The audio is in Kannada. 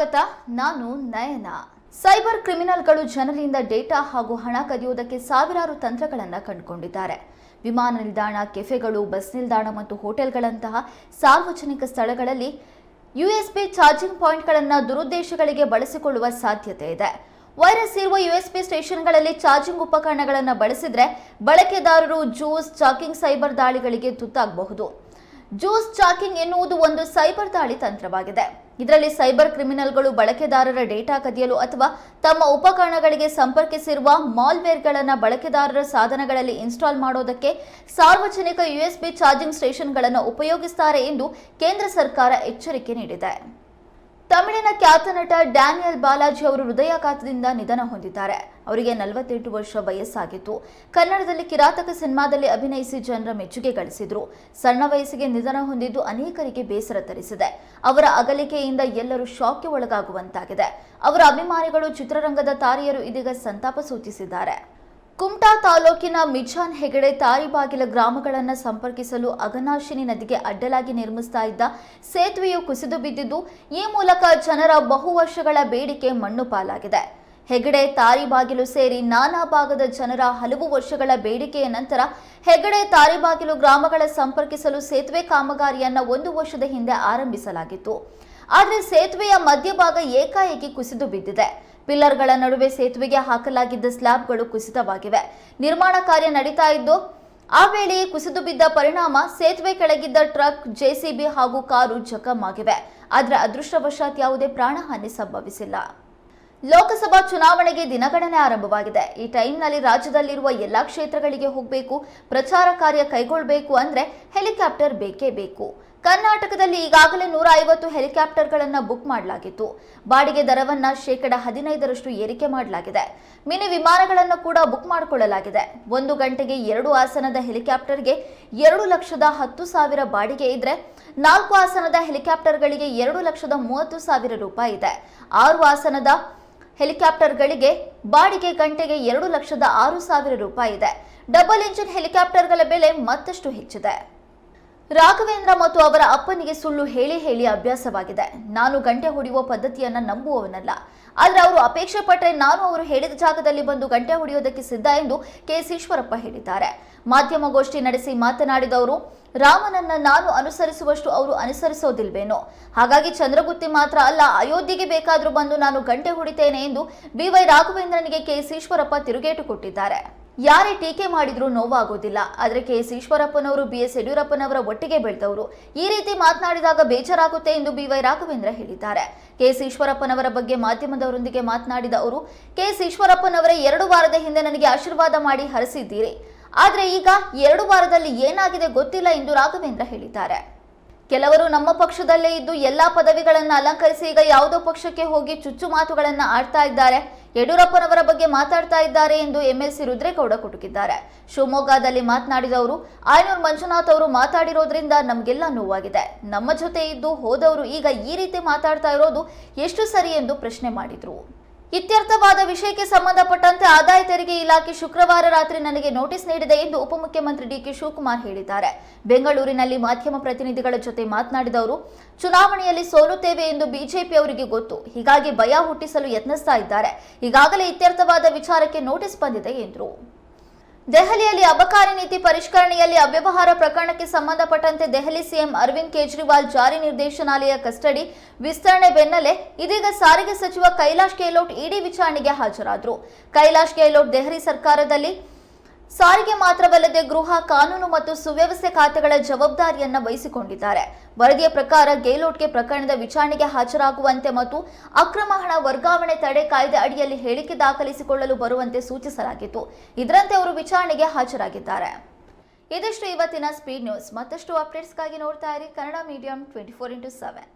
ಸ್ವಾಗತ, ನಾನು ನಯನ. ಸೈಬರ್ ಕ್ರಿಮಿನಲ್ಗಳು ಜನರಿಂದ ಡೇಟಾ ಹಾಗೂ ಹಣ ಕದಿಯುವುದಕ್ಕೆ ಸಾವಿರಾರು ತಂತ್ರಗಳನ್ನು ಕಂಡುಕೊಂಡಿದ್ದಾರೆ. ವಿಮಾನ ನಿಲ್ದಾಣ, ಕೆಫೆಗಳು, ಬಸ್ ನಿಲ್ದಾಣ ಮತ್ತು ಹೋಟೆಲ್ಗಳಂತಹ ಸಾರ್ವಜನಿಕ ಸ್ಥಳಗಳಲ್ಲಿ ಯುಎಸ್ಬಿ ಚಾರ್ಜಿಂಗ್ ಪಾಯಿಂಟ್ಗಳನ್ನು ದುರುದ್ದೇಶಗಳಿಗೆ ಬಳಸಿಕೊಳ್ಳುವ ಸಾಧ್ಯತೆ ಇದೆ. ವೈರಸ್ ಇರುವ ಯುಎಸ್ಬಿ ಸ್ಟೇಷನ್ಗಳಲ್ಲಿ ಚಾರ್ಜಿಂಗ್ ಉಪಕರಣಗಳನ್ನು ಬಳಸಿದರೆ ಬಳಕೆದಾರರು ಜ್ಯೂಸ್, ಚಾಕಿಂಗ್, ಸೈಬರ್ ದಾಳಿಗಳಿಗೆ ತುತ್ತಾಗಬಹುದು. ಜ್ಯೂಸ್ ಚಾಕಿಂಗ್ ಎನ್ನುವುದು ಒಂದು ಸೈಬರ್ ದಾಳಿ ತಂತ್ರವಾಗಿದೆ. ಇದರಲ್ಲಿ ಸೈಬರ್ ಕ್ರಿಮಿನಲ್ಗಳು ಬಳಕೆದಾರರ ಡೇಟಾ ಕದಿಯಲು ಅಥವಾ ತಮ್ಮ ಉಪಕರಣಗಳಿಗೆ ಸಂಪರ್ಕಿಸಿರುವ ಮಾಲ್ವೇರ್ಗಳನ್ನು ಬಳಕೆದಾರರ ಸಾಧನಗಳಲ್ಲಿ ಇನ್ಸ್ಟಾಲ್ ಮಾಡೋದಕ್ಕೆ ಸಾರ್ವಜನಿಕ ಯುಎಸ್ಬಿ ಚಾರ್ಜಿಂಗ್ ಸ್ಟೇಷನ್ಗಳನ್ನು ಉಪಯೋಗಿಸುತ್ತಾರೆ ಎಂದು ಕೇಂದ್ರ ಸರ್ಕಾರ ಎಚ್ಚರಿಕೆ ನೀಡಿದೆ. ತಮಿಳಿನ ಖ್ಯಾತ ನಟ ಡ್ಯಾನಿಯಲ್ ಬಾಲಾಜಿ ಅವರು ಹೃದಯಾಘಾತದಿಂದ ನಿಧನ ಹೊಂದಿದ್ದಾರೆ. ಅವರಿಗೆ ನಲವತ್ತೆಂಟು ವರ್ಷ ವಯಸ್ಸಾಗಿತ್ತು. ಕನ್ನಡದಲ್ಲಿ ಕಿರಾತಕ ಸಿನಿಮಾದಲ್ಲಿ ಅಭಿನಯಿಸಿ ಜನರ ಮೆಚ್ಚುಗೆ ಗಳಿಸಿದ್ರು. ಸಣ್ಣ ವಯಸ್ಸಿಗೆ ನಿಧನ ಹೊಂದಿದ್ದು ಅನೇಕರಿಗೆ ಬೇಸರ ತರಿಸಿದೆ. ಅವರ ಅಗಲಿಕೆಯಿಂದ ಎಲ್ಲರೂ ಶಾಕ್ಗೆ ಒಳಗಾಗುವಂತಾಗಿದೆ. ಅವರ ಅಭಿಮಾನಿಗಳು ಚಿತ್ರರಂಗದ ತಾರೆಯರು ಇದೀಗ ಸಂತಾಪ ಸೂಚಿಸಿದ್ದಾರೆ. ಕುಮಟಾ ತಾಲೂಕಿನ ಮಿಜಾನ್ ಹೆಗಡೆ ತಾರಿಬಾಗಿಲ ಗ್ರಾಮಗಳನ್ನು ಸಂಪರ್ಕಿಸಲು ಅಗನಾಶಿನಿ ನದಿಗೆ ಅಡ್ಡಲಾಗಿ ನಿರ್ಮಿಸ್ತಾ ಇದ್ದ ಸೇತುವೆಯು ಕುಸಿದು ಬಿದ್ದಿದ್ದು, ಈ ಮೂಲಕ ಜನರ ಬಹು ವರ್ಷಗಳ ಬೇಡಿಕೆ ಮಣ್ಣು ಪಾಲಾಗಿದೆ. ಹೆಗಡೆ ತಾರಿಬಾಗಿಲು ಸೇರಿ ನಾನಾ ಭಾಗದ ಜನರ ಹಲವು ವರ್ಷಗಳ ಬೇಡಿಕೆಯ ನಂತರ ಹೆಗಡೆ ತಾರಿಬಾಗಿಲು ಗ್ರಾಮಗಳ ಸಂಪರ್ಕಿಸಲು ಸೇತುವೆ ಕಾಮಗಾರಿಯನ್ನು ಒಂದು ವರ್ಷದ ಹಿಂದೆ ಆರಂಭಿಸಲಾಗಿತ್ತು. ಆದರೆ ಸೇತುವೆಯ ಮಧ್ಯಭಾಗ ಏಕಾಏಕಿ ಕುಸಿದು ಬಿದ್ದಿದೆ. ಪಿಲ್ಲರ್ಗಳ ನಡುವೆ ಸೇತುವೆಗೆ ಹಾಕಲಾಗಿದ್ದ ಸ್ಲ್ಯಾಬ್ಗಳು ಕುಸಿತವಾಗಿವೆ. ನಿರ್ಮಾಣ ಕಾರ್ಯ ನಡೀತಾ ಇದ್ದು, ಆ ವೇಳೆ ಕುಸಿದು ಬಿದ್ದ ಪರಿಣಾಮ ಸೇತುವೆ ಕೆಳಗಿದ್ದ ಟ್ರಕ್, ಜೆಸಿಬಿ ಹಾಗೂ ಕಾರು ಜಖಂ ಆಗಿವೆ ಆದರೆ ಅದೃಷ್ಟವಶಾತ್ ಯಾವುದೇ ಪ್ರಾಣಹಾನಿ ಸಂಭವಿಸಿಲ್ಲ. ಲೋಕಸಭಾ ಚುನಾವಣೆಗೆ ದಿನಗಣನೆ ಆರಂಭವಾಗಿದೆ. ಈ ಟೈಮ್ನಲ್ಲಿ ರಾಜ್ಯದಲ್ಲಿರುವ ಎಲ್ಲಾ ಕ್ಷೇತ್ರಗಳಿಗೆ ಹೋಗಬೇಕು, ಪ್ರಚಾರ ಕಾರ್ಯ ಕೈಗೊಳ್ಳಬೇಕು ಅಂದ್ರೆ ಹೆಲಿಕಾಪ್ಟರ್ ಬೇಕೇ ಬೇಕು. ಕರ್ನಾಟಕದಲ್ಲಿ ಈಗಾಗಲೇ ನೂರ ಐವತ್ತು ಹೆಲಿಕಾಪ್ಟರ್ಗಳನ್ನು ಬುಕ್ ಮಾಡಲಾಗಿತ್ತು. ಬಾಡಿಗೆ ದರವನ್ನ ಶೇಕಡ ಹದಿನೈದರಷ್ಟು ಏರಿಕೆ ಮಾಡಲಾಗಿದೆ. ಮಿನಿ ವಿಮಾನಗಳನ್ನು ಕೂಡ ಬುಕ್ ಮಾಡಿಕೊಳ್ಳಲಾಗಿದೆ. ಒಂದು ಗಂಟೆಗೆ ಎರಡು ಆಸನದ ಹೆಲಿಕಾಪ್ಟರ್ಗೆ ಎರಡು ಲಕ್ಷದ ಹತ್ತು ಸಾವಿರ ಬಾಡಿಗೆ ಇದ್ರೆ, ನಾಲ್ಕು ಆಸನದ ಹೆಲಿಕಾಪ್ಟರ್ಗಳಿಗೆ ಎರಡು ಲಕ್ಷದ ಮೂವತ್ತು ಸಾವಿರ ರೂಪಾಯಿ ಇದೆ. ಆರು ಆಸನದ ಹೆಲಿಕಾಪ್ಟರ್ಗಳಿಗೆ ಬಾಡಿಗೆ ಗಂಟೆಗೆ ಎರಡು ಲಕ್ಷದ ಆರು ಸಾವಿರ ರೂಪಾಯಿ ಇದೆ. ಡಬಲ್ ಇಂಜಿನ್ ಹೆಲಿಕಾಪ್ಟರ್ಗಳ ಬೆಲೆ ಮತ್ತಷ್ಟು ಹೆಚ್ಚಿದೆ. ರಾಘವೇಂದ್ರ ಮತ್ತು ಅವರ ಅಪ್ಪನಿಗೆ ಸುಳ್ಳು ಹೇಳಿ ಹೇಳಿ ಅಭ್ಯಾಸವಾಗಿದೆ. ನಾನು ಗಂಟೆ ಹೊಡೆಯುವ ಪದ್ಧತಿಯನ್ನ ನಂಬುವವನಲ್ಲ. ಆದರೆ ಅವರು ಅಪೇಕ್ಷೆ ಪಟ್ಟರೆ ನಾನು ಅವರು ಹೇಳಿದ ಜಾಗದಲ್ಲಿ ಬಂದು ಗಂಟೆ ಹೊಡೆಯೋದಕ್ಕೆ ಸಿದ್ಧ ಎಂದು ಕೆಎಸ್ ಈಶ್ವರಪ್ಪ ಹೇಳಿದ್ದಾರೆ. ಮಾಧ್ಯಮಗೋಷ್ಠಿ ನಡೆಸಿ ಮಾತನಾಡಿದವರು, ರಾಮನನ್ನ ನಾನು ಅನುಸರಿಸುವಷ್ಟು ಅವರು ಅನುಸರಿಸೋದಿಲ್ವೇನೋ. ಹಾಗಾಗಿ ಚಂದ್ರಗುತ್ತಿ ಮಾತ್ರ ಅಲ್ಲ, ಅಯೋಧ್ಯೆಗೆ ಬೇಕಾದರೂ ಬಂದು ನಾನು ಗಂಟೆ ಹೊಡಿತೇನೆ ಎಂದು ಬಿವೈ ರಾಘವೇಂದ್ರನಿಗೆ ಕೆಎಸ್ ಈಶ್ವರಪ್ಪ ತಿರುಗೇಟು ಕೊಟ್ಟಿದ್ದಾರೆ. ಯಾರೇ ಟೀಕೆ ಮಾಡಿದ್ರೂ ನೋವಾಗೋದಿಲ್ಲ. ಆದರೆ ಕೆ ಎಸ್ ಈಶ್ವರಪ್ಪನವರು, ಬಿ ಎಸ್ ಯಡಿಯೂರಪ್ಪನವರ ಒಟ್ಟಿಗೆ ಬೆಳೆದವರು ಈ ರೀತಿ ಮಾತನಾಡಿದಾಗ ಬೇಜಾರಾಗುತ್ತೆ ಎಂದು ಬಿವೈ ರಾಘವೇಂದ್ರ ಹೇಳಿದ್ದಾರೆ. ಕೆ ಎಸ್ ಈಶ್ವರಪ್ಪನವರ ಬಗ್ಗೆ ಮಾಧ್ಯಮದವರೊಂದಿಗೆ ಮಾತನಾಡಿದ ಅವರು, ಕೆ ಎಸ್ ಈಶ್ವರಪ್ಪನವರೇ ಎರಡು ವಾರದ ಹಿಂದೆ ನನಗೆ ಆಶೀರ್ವಾದ ಮಾಡಿ ಹರಿಸಿದ್ದೀರಿ. ಆದರೆ ಈಗ ಎರಡು ವಾರದಲ್ಲಿ ಏನಾಗಿದೆ ಗೊತ್ತಿಲ್ಲ ಎಂದು ರಾಘವೇಂದ್ರ ಹೇಳಿದ್ದಾರೆ. ಕೆಲವರು ನಮ್ಮ ಪಕ್ಷದಲ್ಲೇ ಇದ್ದು ಎಲ್ಲಾ ಪದವಿಗಳನ್ನು ಅಲಂಕರಿಸಿ ಈಗ ಯಾವುದೋ ಪಕ್ಷಕ್ಕೆ ಹೋಗಿ ಚುಚ್ಚು ಮಾತುಗಳನ್ನು ಆಡ್ತಾ ಇದ್ದಾರೆ. ಯಡಿಯೂರಪ್ಪನವರ ಬಗ್ಗೆ ಮಾತಾಡ್ತಾ ಇದ್ದಾರೆ ಎಂದು ಎಂಎಲ್ಸಿ ರುದ್ರೇಗೌಡ ಕುಟುಕಿದ್ದಾರೆ. ಶಿವಮೊಗ್ಗದಲ್ಲಿ ಮಾತನಾಡಿದ ಅವರು ಆಯನೂರ್ ಮಂಜುನಾಥ್ ಅವರು ಮಾತಾಡಿರೋದ್ರಿಂದ ನಮಗೆಲ್ಲ ನೋವಾಗಿದೆ. ನಮ್ಮ ಜೊತೆ ಇದ್ದು ಹೋದವರು ಈಗ ಈ ರೀತಿ ಮಾತಾಡ್ತಾ ಇರೋದು ಎಷ್ಟು ಸರಿ ಎಂದು ಪ್ರಶ್ನೆ ಮಾಡಿದ್ರು. ಇತ್ಯರ್ಥವಾದ ವಿಷಯಕ್ಕೆ ಸಂಬಂಧಪಟ್ಟಂತೆ ಆದಾಯ ತೆರಿಗೆ ಇಲಾಖೆ ಶುಕ್ರವಾರ ರಾತ್ರಿ ನನಗೆ ನೋಟಿಸ್ ನೀಡಿದೆ ಎಂದು ಉಪಮುಖ್ಯಮಂತ್ರಿ ಡಿಕೆ ಶಿವಕುಮಾರ್ ಹೇಳಿದ್ದಾರೆ. ಬೆಂಗಳೂರಿನಲ್ಲಿ ಮಾಧ್ಯಮ ಪ್ರತಿನಿಧಿಗಳ ಜೊತೆ ಮಾತನಾಡಿದವರು ಚುನಾವಣೆಯಲ್ಲಿ ಸೋಲುತ್ತೇವೆ ಎಂದು ಬಿಜೆಪಿ ಅವರಿಗೆ ಗೊತ್ತು. ಹೀಗಾಗಿ ಭಯ ಹುಟ್ಟಿಸಲು ಯತ್ನಿಸ್ತಾ ಇದ್ದಾರೆ. ಈಗಾಗಲೇ ಇತ್ಯರ್ಥವಾದ ವಿಚಾರಕ್ಕೆ ನೋಟಿಸ್ ಬಂದಿದೆ ಎಂದರು. ದೆಹಲಿಯಲ್ಲಿ ಅಬಕಾರಿ ನೀತಿ ಪರಿಷ್ಕರಣೆಯಲ್ಲಿ ಅವ್ಯವಹಾರ ಪ್ರಕರಣಕ್ಕೆ ಸಂಬಂಧಪಟ್ಟಂತೆ ದೆಹಲಿ ಸಿಎಂ ಅರವಿಂದ್ ಕೇಜ್ರಿವಾಲ್ ಜಾರಿ ನಿರ್ದೇಶನಾಲಯ ಕಸ್ಟಡಿ ವಿಸ್ತರಣೆ ಬೆನ್ನಲ್ಲೇ ಇದೀಗ ಸಾರಿಗೆ ಸಚಿವ ಕೈಲಾಶ್ ಗೆಹ್ಲೋಟ್ ಇಡಿ ವಿಚಾರಣೆಗೆ ಹಾಜರಾದರು. ಕೈಲಾಶ್ ಗೆಹ್ಲೋಟ್ ದೆಹಲಿ ಸರ್ಕಾರದಲ್ಲಿ ಸಾರಿಗೆ ಮಾತ್ರವಲ್ಲದೆ ಗೃಹ ಕಾನೂನು ಮತ್ತು ಸುವ್ಯವಸ್ಥೆ ಖಾತೆಗಳ ಜವಾಬ್ದಾರಿಯನ್ನ ವಹಿಸಿಕೊಂಡಿದ್ದಾರೆ. ವರದಿಯ ಪ್ರಕಾರ ಗೆಹ್ಲೋಟ್ಗೆ ಪ್ರಕರಣದ ವಿಚಾರಣೆಗೆ ಹಾಜರಾಗುವಂತೆ ಮತ್ತು ಅಕ್ರಮ ಹಣ ವರ್ಗಾವಣೆ ತಡೆ ಕಾಯ್ದೆ ಅಡಿಯಲ್ಲಿ ಹೇಳಿಕೆ ದಾಖಲಿಸಿಕೊಳ್ಳಲು ಬರುವಂತೆ ಸೂಚಿಸಲಾಗಿತ್ತು. ಇದರಂತೆ ಅವರು ವಿಚಾರಣೆಗೆ ಹಾಜರಾಗಿದ್ದಾರೆ. ಇದಿಷ್ಟು ಇವತ್ತಿನ ಸ್ಪೀಡ್ ನ್ಯೂಸ್ ಮತ್ತಷ್ಟು ಅಪ್ಡೇಟ್ಸ್ಗಾಗಿ ನೋಡ್ತಾ ಇರಿ Kannada medium twenty four into seven